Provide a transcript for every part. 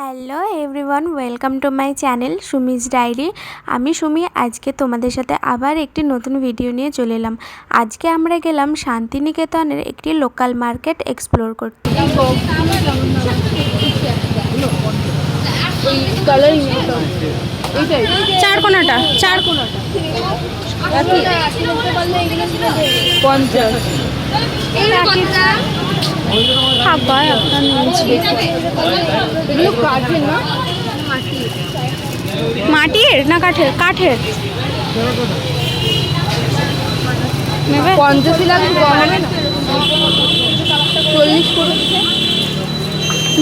Hello everyone welcome to my channel Sumi's diary আমি সুমি আজকে তোমাদের সাথে আবার একটি নতুন ভিডিও নিয়ে চলে এলাম। আজকে আমরা গেলাম শান্তিনিকেতনের একটি লোকাল মার্কেট এক্সপ্লোর করতে। চার কোনাটা চার কোনাটা পঞ্চাশ। খাবার মাটির না কাঠের? কাঠের।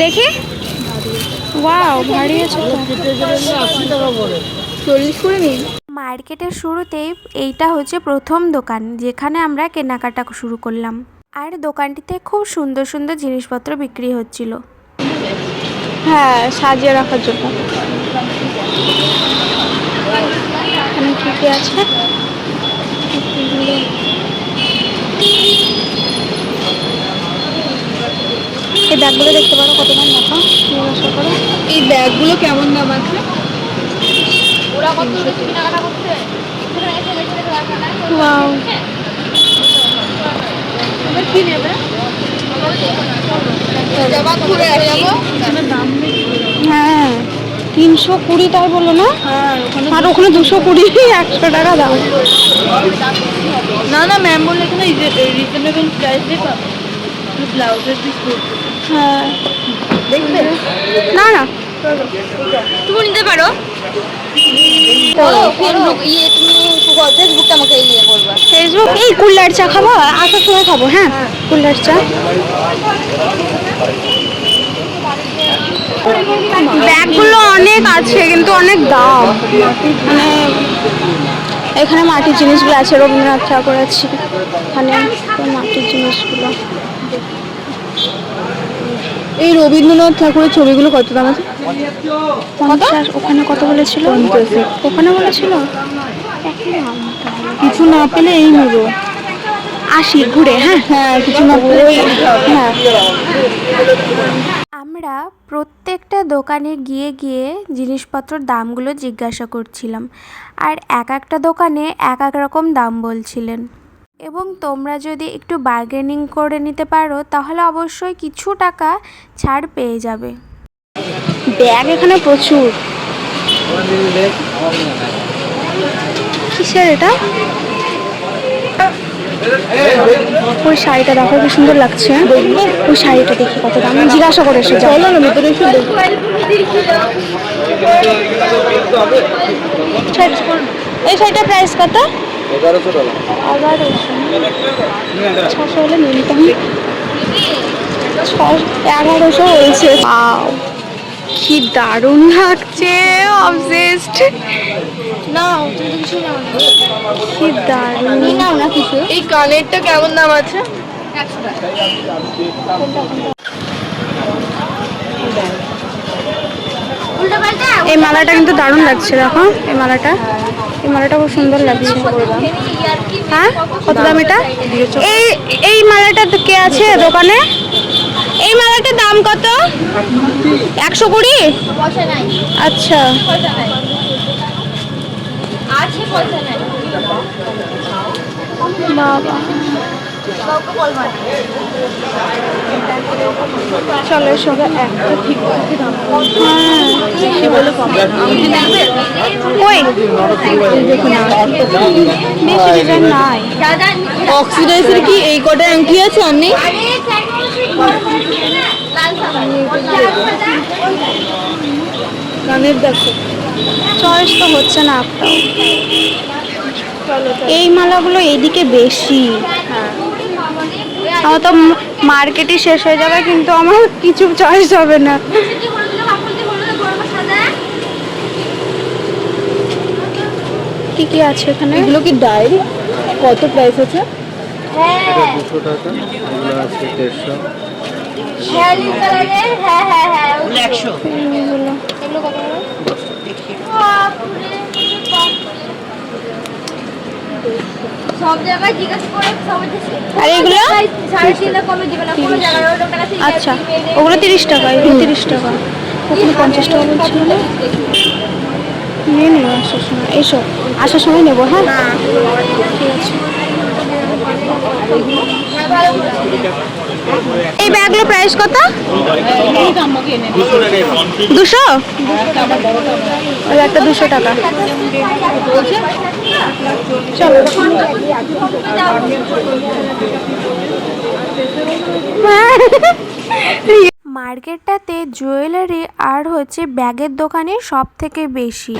দেখি। ওয়াও ভারী আছে চল্লিশ করে নিন। মার্কেটের শুরুতেই এইটা হচ্ছে প্রথম দোকান যেখানে আমরা কেনাকাটা শুরু করলাম। আর দোকানটিতে খুব সুন্দর সুন্দর জিনিসপত্র বিক্রি হচ্ছিল। হ্যাঁ সাজিয়ে রাখার জন্য। এখানে কি কি আছে? এই ব্যাগগুলো দেখতে পারো কত দাম জিজ্ঞাসা করো? এই ব্যাগগুলো কেমন দাম আছে? ওরা কত কেনাকাটা করছে? ওয়াও। কি নেবে? হ্যাঁ তিনশো কুড়ি তাই বলো না? হ্যাঁ ওখানে আর ওখানে দুশো কুড়ি একশো টাকা দাম। না না ম্যাম বললে এখানে রিজনেবল প্রাইসে পাবে। ব্লাউজের পিস হ্যাঁ। দেখবে? না না। তুমি নিতে পারো। ইয়ে তুমি ফেসবুকটা আমাকে ইয়ে করবা ফেসবুক এই কুল্লার চা খাব আসার সময় খাব হ্যাঁ? কুল্লার চা। ব্যাগগুলো অনেক আছে কিন্তু অনেক দাম। মানে এখানে মাটির জিনিসগুলো আছে রবীন্দ্রনাথ ঠাকুর আছে। এখানে মাটির জিনিসগুলো। এই রবীন্দ্রনাথ ঠাকুরের ছবিগুলো কত দাম আছে? পঞ্চাশ ওখানে কত বলেছিল? ওখানে বলেছিল। কিছু না পেলে এই নেব। আসি ঘুরে হ্যাঁ? হ্যাঁ কিছু না পেলে হ্যাঁ। আমরা প্রত্যেকটা দোকানে গিয়ে গিয়ে জিনিসপত্রর দামগুলো জিজ্ঞাসা করছিলাম। আর এক একটা দোকানে এক এক রকম দাম বলছিলেন। এবং তোমরা যদি একটু বার্গেনিং করে নিতে পারো তাহলে অবশ্যই কিছু টাকা ছাড় পেয়ে যাবে। ব্যাগ এখানে প্রচুর। কিসের এটা? ওই শাড়িটা দেখো কি সুন্দর লাগছে। ওই শাড়িটা দেখি কত দাম। জিজ্ঞাসা করে এসে যাও চলো না ভেতরে এসে দেখো। এই শাড়িটার প্রাইস কত? এগারোশো ছশো হলে নিতাম। এগারোশো হয়েছে। পাও কি দারুণ লাগছে অবজেস্ট না তুমি তো কিছু নাও কি দারুণ। নাও না কিছু। এই কানেরটা কেমন দাম আছে? এই মালাটা কিন্তু দারুণ লাগছে দেখো এই মালাটা। এই মালাটা খুব সুন্দর লাগছে। হ্যাঁ? কত দাম এটা? এই এই মালাটা কে আছে দোকানে? এই মালাটার দাম কত? একশো কুড়ি? আচ্ছা। চলো একটা ঠিক হ্যাঁ কি অক্সিডাইজের এই কটা আংটি আছে নেই কানের দেখো। চয়েস তো হচ্ছে না আপনার। এই মালাগুলো এইদিকে বেশি। আমার তো মার্কেটই শেষ হয়ে যাবে কিন্তু আমার কিছু চয়েস হবে না। কি কি আছে এখানে? এগুলো কি ডায়েরি? কত প্রাইস আছে? দুশো টাকা এগুলো আছে দেড়শো এগুলো সব জায়গায় জিজ্ঞাসা করে সবাই আর এগুলো? সাড়ে তিনটা কমে দিবে না কোনো জায়গায় ওই দোকানে আছে আচ্ছা ওগুলো তিরিশ টাকা এগুলো তিরিশ টাকা। ওখানে পঞ্চাশ টাকা বলছিল না? নিয়ে নেব আসার সময়। এসো আসার সময় নেব হ্যাঁ ঠিক আছে এই ব্যাগগুলো প্রাইস কত? দুশো? একটা দুশো টাকা। মার্কেটটাতে জুয়েলারি আর হচ্ছে ব্যাগের দোকানে সব থেকে বেশি।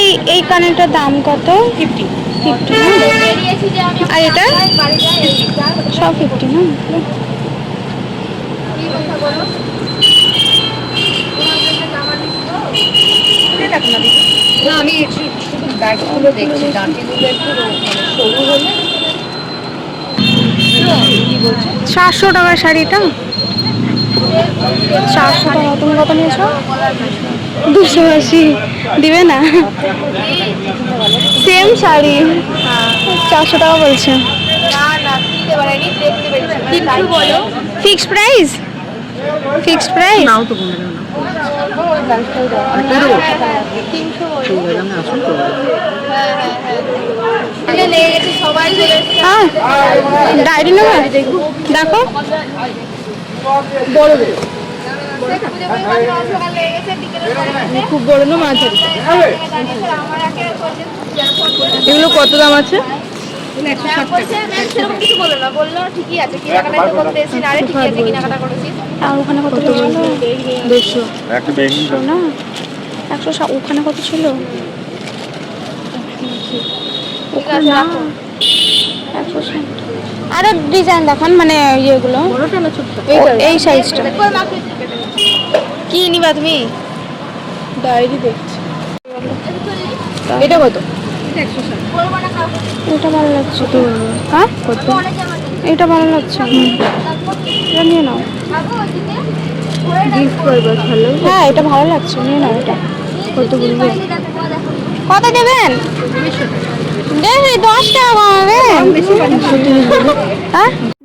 এই এই কানেরটার দাম কত? ফিফটি। ফিফটি আর এটা? সব ফিফটি না? আমি শুধু ব্যাগগুলো দেখছি ডাঁটিগুলো একটু মানে সরু হলে। চারশো টাকার শাড়িটা চারশো টাকা তুমি কত নিয়েছো? দুশো আশি। দিবে না? সেম শাড়ি। চারশো টাকা বলছে। ফিক্সড প্রাইস ফিক্সড প্রাইস হ্যাঁ ডায়েরি নেবে দেখো। খুব বড় না মাছ এগুলো কত দাম আছে? একশো ওখানে কত ছিল? একশো ষাট। আরও ডিজাইন দেখান মানে ইয়েগুলো। এই সাইজটা কি নিবা তুমি? ডায়েরি দেখছি। এটা কত? এটা ভালো লাগছে তো। হ্যাঁ? কত? এটা ভালো লাগছে। এটা নিয়ে নাও। হ্যাঁ এটা ভালো লাগছে। নিয়ে নাও এটা। কত বলবে? কত দেবেন? দশ টাকা কমাবেন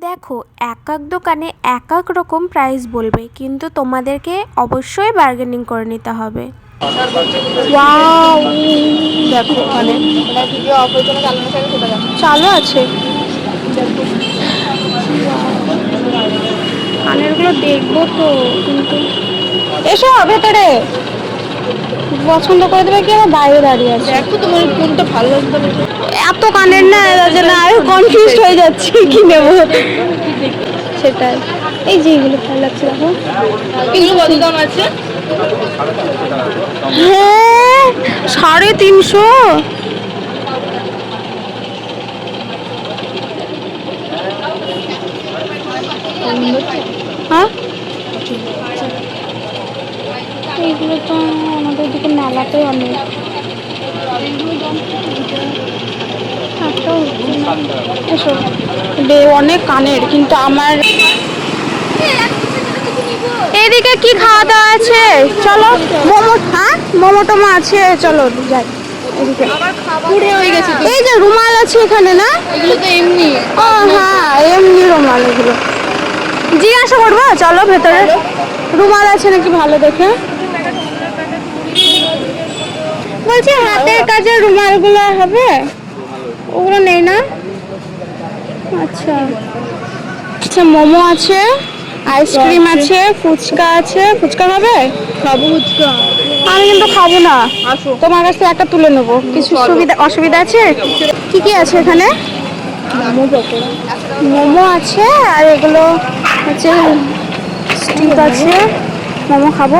দেখো এক এক দোকানে এক এক রকম প্রাইস বলবে কিন্তু তোমাদেরকে অবশ্যই বার্গেনিং করে নিতে হবে। ওয়াও দেখো ওখানে। চালু আছে। কানেরগুলো দেখব তো কিন্তু এসো ভেতরে। পছন্দ করে দেবে কি? আমার বাইরে দাঁড়িয়ে আছে। দেখো তোমার কোনটা ভালো লাগবে এত কানের না এর জন্য আমি কনফিউজ হয়ে যাচ্ছি কি নেব? সেটাই। এই যে এগুলো ভালো লাগছে দেখো। এগুলো কত দাম আছে? হ্যাঁ সাড়ে তিনশো। হ্যাঁ? এইগুলো তো আমাদের দিকে মেলাতে অনেক। এসো। অনেক কানের কিন্তু আমার এদিকে কি খাওয়া দাওয়া আছে? চলো মোমো হ্যাঁ? মোমো টোমো আছে চলো যাই। এদিকে। হয়ে গেছে। এই যে রুমাল আছে এখানে না? এগুলো তো এমনি। ও হ্যাঁ এমনি রুমাল এগুলো। জিজ্ঞাসা করব? চলো ভেতরে। রুমাল আছে নাকি ভালো দেখে? বলছি হাতের কাজের রুমালগুলো হবে। ওগুলো নেই না? আচ্ছা। আচ্ছা মোমো আছে আইসক্রিম আছে। ফুচকা আছে। ফুচকা খাবে খাব ফুচকা। আমি কিন্তু খাব না। তোমার কাছ থেকে একটা তুলে নেব। কিছু সুবিধা অসুবিধা আছে? কি কি আছে এখানে? মোমো মোমো আছে আর এগুলো হচ্ছে স্টিক আছে। মোমো খাব?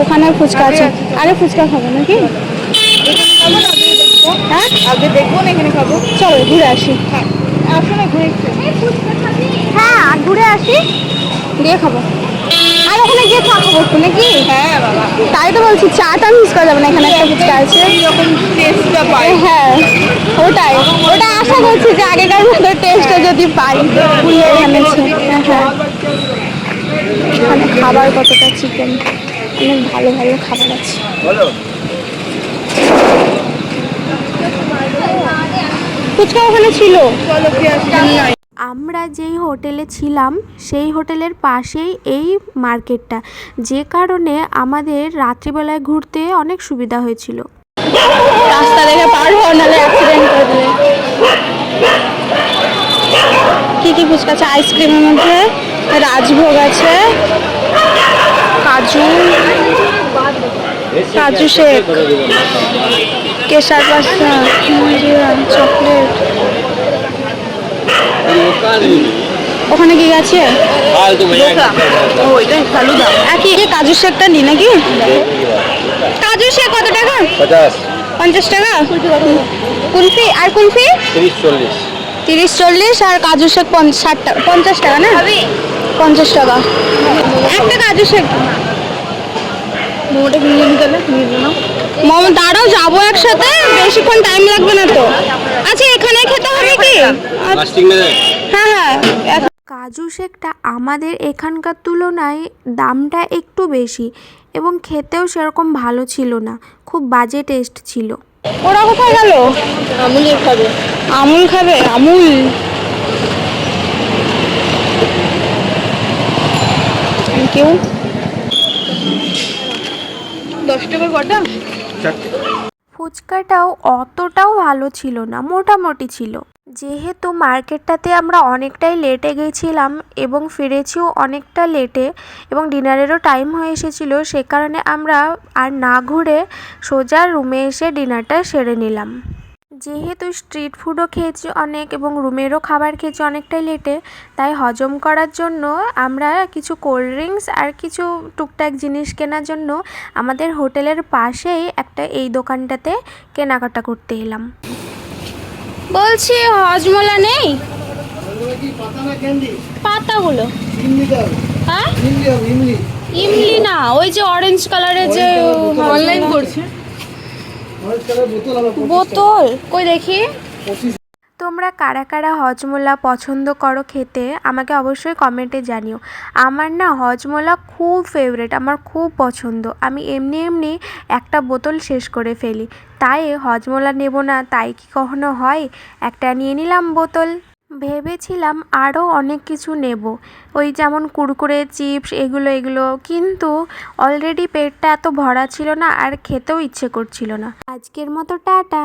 ওখানে ফুচকা আছে। আরে ফুচকা খাব নাকি? হ্যাঁ? আগে দেখব না এখানে খাব। চলো ঘুরে আসি। আসো না ঘুরে হ্যাঁ আর ঘুরে আসি। দিয়ে খাব। আর ওখানে গিয়ে চা খাব একটু নাকি? হ্যাঁ বাবা। তাই তো বলছি চাটা মিস করা যাবে না এখানে একটা ফুচকা আছে। এরকম টেস্টটা পাই। হ্যাঁ ওটাই। ওটা আশা করছি যে আগেকার মতো টেস্টটা যদি পাই। এখানে ছে- হ্যাঁ। এখানে খাবার কতটা চিকেন অনেক ভালো ভালো খাবার আছে। ফুচকা ওখানে ছিল? আমরা যেই হোটেলে ছিলাম সেই হোটেলের পাশেই এই মার্কেটটা। যে কারণে আমাদের রাত্রিবেলায় ঘুরতে অনেক সুবিধা হয়েছিল। রাস্তা দেখে পার হও নাহলে অ্যাক্সিডেন্ট করে দেবে কি কি ফুচকা আছে? আইসক্রিমের মধ্যে রাজভোগ আছে কাজু কাজু শেক কেশার পাস্তা চকলেট। ওখানে কি আছে? একই এই কাজু শেকটা নি নাকি? কাজু শেক কত টাকা? পঞ্চাশ। পঞ্চাশ টাকা? কুলফি আর কুলফি? তিরিশ চল্লিশ। আর কাজু শেক পঞ্চ- ষাট টাকা পঞ্চাশ টাকা না? পঞ্চাশ টাকা। একটা কাজু শেক। মোমোটা কিনে নিতে মোমো দাঁড়াও যাব একসাথে। বেশিক্ষণ টাইম লাগবে না তো। আচ্ছা এখানে খেতে হবে কি? হ্যাঁ হ্যাঁ। কাজু শেকটা আমাদের এখানকার তুলনায় দামটা একটু বেশি এবং খেতেও সেরকম ভালো ছিল না। খুব বাজে টেস্ট ছিল। ওরা কোথায় গেল? আমুলের খাবে। আমুল খাবে? আমুল? থ্যাংক ইউ দশ টাকা কটা? ফুচকাটাও অতটাও ভালো ছিল না মোটামুটি ছিল। যেহেতু মার্কেটটাতে আমরা অনেকটাই লেটে গেছিলাম এবং ফিরেছিও অনেকটা লেটে এবং ডিনারেরও টাইম হয়ে এসেছিল সে কারণে আমরা আর না ঘুরে সোজা রুমে এসে ডিনারটা সেরে নিলাম। যেহেতু স্ট্রিট ফুডও খেয়েছি অনেক এবং রুমেরও খাবার খেয়েছি অনেকটাই লেটে তাই হজম করার জন্য আমরা কিছু কোল্ড ড্রিঙ্কস আর কিছু টুকটাক জিনিস কেনার জন্য আমাদের হোটেলের পাশেই একটা এই দোকানটাতে কেনাকাটা করতে এলাম। বলছি হজমলা নেই? পাতাগুলো। হ্যাঁ? ইমলি না ওই যে অরেঞ্জ কালারের যে অনলাইন করছে। বোতল? কই দেখি? তোমরা কারা কারা হজমোলা পছন্দ করো খেতে, আমাকে অবশ্যই কমেন্টে জানিও। আমার না হজমোলা খুব ফেভারেট আমার খুব পছন্দ। আমি এমনি এমনি একটা বোতল শেষ করে ফেলি। তাই হজমোলা নেব না, তাই কি কখনো হয়? একটা নিয়ে নিলাম বোতল। ভেবেছিলাম আরও অনেক কিছু নেব। ওই যেমন কুরকুরে, চিপস, এগুলো এগুলো। কিন্তু অলরেডি পেটটা এত ভরা ছিল না আর খেতেও ইচ্ছে করছিল না। আজকের মতো টাটা।